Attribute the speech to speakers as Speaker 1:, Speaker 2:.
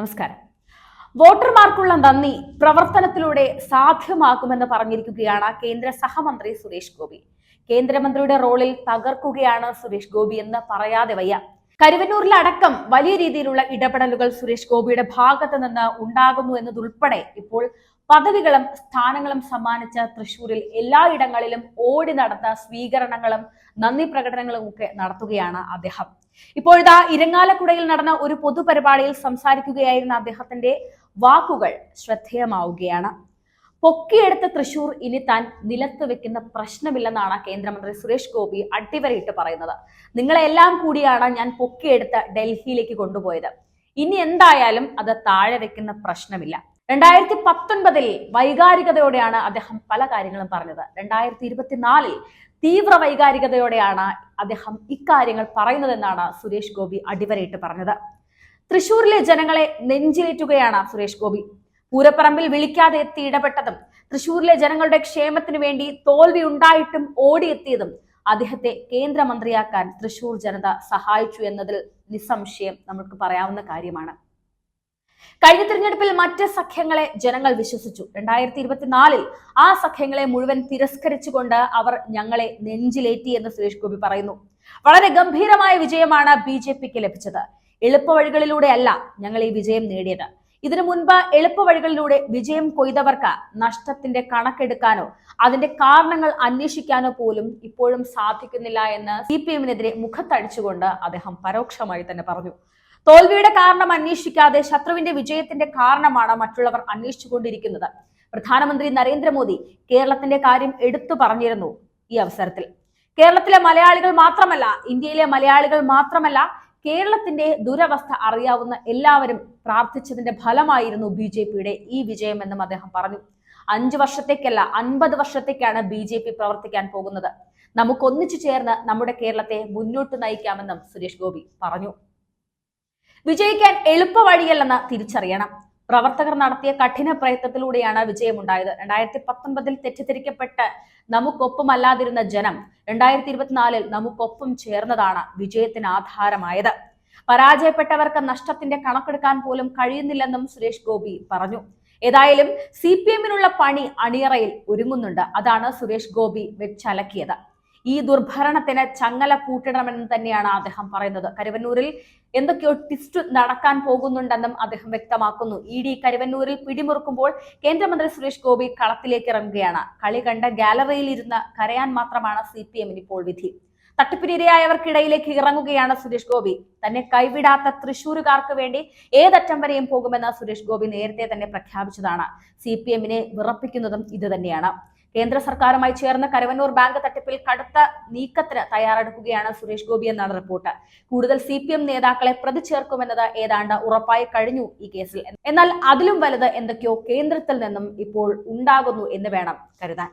Speaker 1: നമസ്കാരം വോട്ടർമാർക്കുള്ള നന്ദി പ്രവർത്തനത്തിലൂടെ സാധ്യമാക്കുമെന്ന് പറഞ്ഞിരിക്കുകയാണ് കേന്ദ്ര സഹമന്ത്രി സുരേഷ് ഗോപി കേന്ദ്രമന്ത്രിയുടെ റോളിൽ തകർക്കുകയാണ് സുരേഷ് ഗോപി എന്ന് പറയാതെ വയ്യ കരുവന്നൂരിലടക്കം വലിയ രീതിയിലുള്ള ഇടപെടലുകൾ സുരേഷ് ഗോപിയുടെ ഭാഗത്ത് നിന്ന് ഉണ്ടാകുന്നു എന്നതുൾപ്പെടെ ഇപ്പോൾ പദവികളും സ്ഥാനങ്ങളും സമ്മാനിച്ച തൃശൂരിൽ എല്ലായിടങ്ങളിലും ഓടി നടന്ന സ്വീകരണങ്ങളും നന്ദി പ്രകടനങ്ങളും ഒക്കെ നടത്തുകയാണ് അദ്ദേഹം ഇപ്പോഴിതാ ഇരങ്ങാലക്കുടയിൽ നടന്ന ഒരു പൊതുപരിപാടിയിൽ സംസാരിക്കുകയായിരുന്ന അദ്ദേഹത്തിന്റെ വാക്കുകൾ ശ്രദ്ധേയമാവുകയാണ് പൊക്കിയെടുത്ത തൃശൂർ ഇനി താൻ നിലത്ത് വെക്കുന്ന പ്രശ്നമില്ലെന്നാണ് കേന്ദ്രമന്ത്രി സുരേഷ് ഗോപി അട്ടിവരയിട്ട് പറയുന്നത് നിങ്ങളെല്ലാം കൂടിയാണ് ഞാൻ പൊക്കിയെടുത്ത് ഡൽഹിയിലേക്ക് കൊണ്ടുപോയത് ഇനി എന്തായാലും അത് താഴെ വെക്കുന്ന പ്രശ്നമില്ല രണ്ടായിരത്തി പത്തൊൻപതിൽ വൈകാരികതയോടെയാണ് അദ്ദേഹം പല കാര്യങ്ങളും പറഞ്ഞത് രണ്ടായിരത്തി ഇരുപത്തിനാലിൽ തീവ്ര വൈകാരികതയോടെയാണ് അദ്ദേഹം ഇക്കാര്യങ്ങൾ പറയുന്നതെന്നാണ് സുരേഷ് ഗോപി അടിവരയിട്ട് പറഞ്ഞത് തൃശൂരിലെ ജനങ്ങളെ നെഞ്ചിലേറ്റുകയാണ് സുരേഷ് ഗോപി പൂരപ്പറമ്പിൽ വിളിക്കാതെ എത്തി ഇടപെട്ടതും തൃശൂരിലെ ജനങ്ങളുടെ ക്ഷേമത്തിനു വേണ്ടി തോൽവി ഉണ്ടായിട്ടും ഓടിയെത്തിയതും അദ്ദേഹത്തെ കേന്ദ്രമന്ത്രിയാക്കാൻ തൃശൂർ ജനത സഹായിച്ചു എന്നതിൽ നിസ്സംശയം നമുക്ക് പറയാവുന്ന കാര്യമാണ് കഴിഞ്ഞ തിരഞ്ഞെടുപ്പിൽ മറ്റ് സഖ്യങ്ങളെ ജനങ്ങൾ വിശ്വസിച്ചു രണ്ടായിരത്തി ഇരുപത്തിനാലിൽ ആ സഖ്യങ്ങളെ മുഴുവൻ തിരസ്കരിച്ചുകൊണ്ട് അവർ ഞങ്ങളെ നെഞ്ചിലേറ്റി എന്ന് സുരേഷ് ഗോപി പറയുന്നു വളരെ ഗംഭീരമായ വിജയമാണ് ബി ജെ പിക്ക് ലഭിച്ചത് എളുപ്പവഴികളിലൂടെയല്ല ഞങ്ങൾ ഈ വിജയം നേടിയത് ഇതിനു മുൻപ് എളുപ്പവഴികളിലൂടെ വിജയം കൊയ്തവർക്ക് നഷ്ടത്തിന്റെ കണക്കെടുക്കാനോ അതിന്റെ കാരണങ്ങൾ അന്വേഷിക്കാനോ പോലും ഇപ്പോഴും സാധിക്കുന്നില്ല എന്ന് സി പി എമ്മിനെതിരെ മുഖത്തടിച്ചുകൊണ്ട് അദ്ദേഹം പരോക്ഷമായി തന്നെ പറഞ്ഞു തോൽവിയുടെ കാരണം അന്വേഷിക്കാതെ ശത്രുവിന്റെ വിജയത്തിന്റെ കാരണമാണ് മറ്റുള്ളവർ അന്വേഷിച്ചുകൊണ്ടിരിക്കുന്നത് പ്രധാനമന്ത്രി നരേന്ദ്രമോദി കേരളത്തിന്റെ കാര്യം എടുത്തു പറഞ്ഞിരുന്നു ഈ അവസരത്തിൽ കേരളത്തിലെ മലയാളികൾ മാത്രമല്ല ഇന്ത്യയിലെ മലയാളികൾ മാത്രമല്ല കേരളത്തിന്റെ ദുരവസ്ഥ അറിയാവുന്ന എല്ലാവരും പ്രാർത്ഥിച്ചതിന്റെ ഫലമായിരുന്നു ബി ജെ പിയുടെ ഈ വിജയമെന്നും അദ്ദേഹം പറഞ്ഞു അഞ്ചു വർഷത്തേക്കല്ല അൻപത് വർഷത്തേക്കാണ് ബി ജെ പി പ്രവർത്തിക്കാൻ പോകുന്നത് നമുക്ക് ഒന്നിച്ചു ചേർന്ന് നമ്മുടെ കേരളത്തെ മുന്നോട്ട് നയിക്കാമെന്നും സുരേഷ് ഗോപി പറഞ്ഞു വിജയിക്കാൻ എളുപ്പ വഴിയല്ലെന്ന് തിരിച്ചറിയണം പ്രവർത്തകർ നടത്തിയ കഠിന പ്രയത്നത്തിലൂടെയാണ് വിജയമുണ്ടായത് രണ്ടായിരത്തി പത്തൊൻപതിൽ തെറ്റിദ്ധരിക്കപ്പെട്ട് നമുക്കൊപ്പമല്ലാതിരുന്ന ജനം രണ്ടായിരത്തി ഇരുപത്തിനാലിൽ നമുക്കൊപ്പം ചേർന്നതാണ് വിജയത്തിന് ആധാരമായത് പരാജയപ്പെട്ടവർക്ക് നഷ്ടത്തിന്റെ കണക്കെടുക്കാൻ പോലും കഴിയുന്നില്ലെന്നും സുരേഷ് ഗോപി പറഞ്ഞു ഏതായാലും സി പി എമ്മിനുള്ള പണി അണിയറയിൽ ഒരുങ്ങുന്നുണ്ട് അതാണ് സുരേഷ് ഗോപി വെച്ചലക്കിയത് ഈ ദുർഭരണത്തിന് ചങ്ങല പൂട്ടിടണമെന്ന് തന്നെയാണ് അദ്ദേഹം പറയുന്നത് കരുവന്നൂരിൽ എന്തൊക്കെയോ ട്വിസ്റ്റ് നടക്കാൻ പോകുന്നുണ്ടെന്നും അദ്ദേഹം വ്യക്തമാക്കുന്നു ഇ ഡി കരുവന്നൂരിൽ പിടിമുറുക്കുമ്പോൾ കേന്ദ്രമന്ത്രി സുരേഷ് ഗോപി കളത്തിലേക്ക് ഇറങ്ങുകയാണ് കളി കണ്ട ഗാലറിയിൽ ഇരുന്ന് കരയാൻ മാത്രമാണ് സി പി എമ്മിന് ഇപ്പോൾ വിധി തട്ടിപ്പിനിരയായവർക്കിടയിലേക്ക് ഇറങ്ങുകയാണ് സുരേഷ് ഗോപി തന്നെ കൈവിടാത്ത തൃശൂരുകാർക്ക് വേണ്ടി ഏതറ്റം വരെയും പോകുമെന്ന് സുരേഷ് ഗോപി നേരത്തെ തന്നെ പ്രഖ്യാപിച്ചതാണ് സി പി എമ്മിനെ വിറപ്പിക്കുന്നതും ഇത് തന്നെയാണ് കേന്ദ്ര സർക്കാരുമായി ചേർന്ന് കരവന്നൂർ ബാങ്ക് തട്ടിപ്പിൽ കടുത്ത നീക്കത്തിന് തയ്യാറെടുക്കുകയാണ് സുരേഷ് ഗോപി എന്നാണ് റിപ്പോർട്ട് കൂടുതൽ സി പി എം നേതാക്കളെ പ്രതി ചേർക്കുമെന്നത് ഏതാണ്ട് ഉറപ്പായി കഴിഞ്ഞു ഈ കേസിൽ എന്നാൽ അതിലും വലുത് എന്തൊക്കെയോ കേന്ദ്രത്തിൽ നിന്നും ഇപ്പോൾ ഉണ്ടാകുന്നു എന്ന് വേണം കരുതാൻ